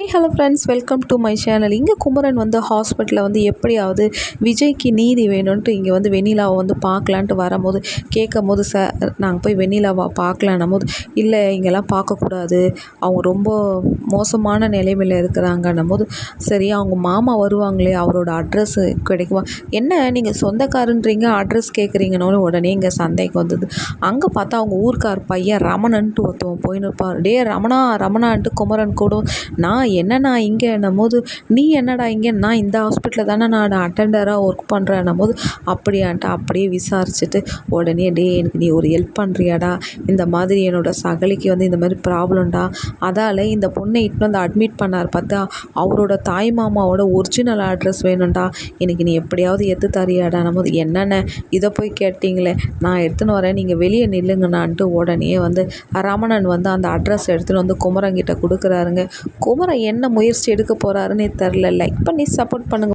Hello friends welcome to my channel இங்கே குமரன் வந்து ஹாஸ்பிட்டலில் வந்து எப்படியாவது விஜய்க்கு நீதி வேணும்ன்ட்டு இங்கே வந்து வெண்ணிலாவை வந்து பார்க்கலான்ட்டு வரும்போது கேட்கும் போது சார் நாங்கள் போய் வெண்ணிலாவை பார்க்கலான்னும் போது இல்லை இங்கெல்லாம் பார்க்கக்கூடாது. அவங்க ரொம்ப மோசமான நிலைமையில் இருக்கிறாங்கன்னும் போது சரி அவங்க மாமா வருவாங்களே அவரோட அட்ரஸ்ஸு கிடைக்குமா? என்ன நீங்கள் சொந்தக்காரன்றீங்க அட்ரஸ் கேட்குறீங்கன்னு உடனே இங்கே சந்தைக்கு வந்தது. அங்கே பார்த்தா அவங்க ஊர்க்கார் பையன் ரமணன்ட்டு ஒருத்தவன் போயின்னு இருப்பார். டே ரமணா ரமணான்ட்டு குமரன் கூட நான் என்னண்ணா இங்கேன்னும் போது நீ என்னடா இங்கே? நான் இந்த ஹாஸ்பிட்டலில் தானே நான் அட்டெண்டராக ஒர்க் பண்ணுறேன்னும் போது அப்படியான்ட்டு அப்படியே விசாரிச்சுட்டு உடனே டே எனக்கு நீ ஒரு ஹெல்ப் பண்ணுறியாடா இந்த மாதிரி என்னோடய சகலிக்கு வந்து இந்த மாதிரி ப்ராப்ளம்டா அதால் இந்த பொண்ணை இட்டுன்னு வந்து அட்மிட் பண்ணார் பார்த்தா அவரோட தாய் மாமாவோட ஒரிஜினல் அட்ரஸ் வேணும்டா. எனக்கு நீ எப்படியாவது எடுத்து தரியாடா போது என்னென்ன இதை போய் கேட்டிங்களே? நான் எடுத்துன்னு வரேன் நீங்கள் வெளியே நில்லுங்கண்ணான்ட்டு உடனே வந்து ரமணன் வந்து அந்த அட்ரஸ் எடுத்துன்னு வந்து குமரங்கிட்ட கொடுக்குறாருங்க. குமரன் என்ன முயற்சி எடுக்க போகிறாருன்னே தெரில லைக் பண்ணி சப்போர்ட் பண்ணுங்கள்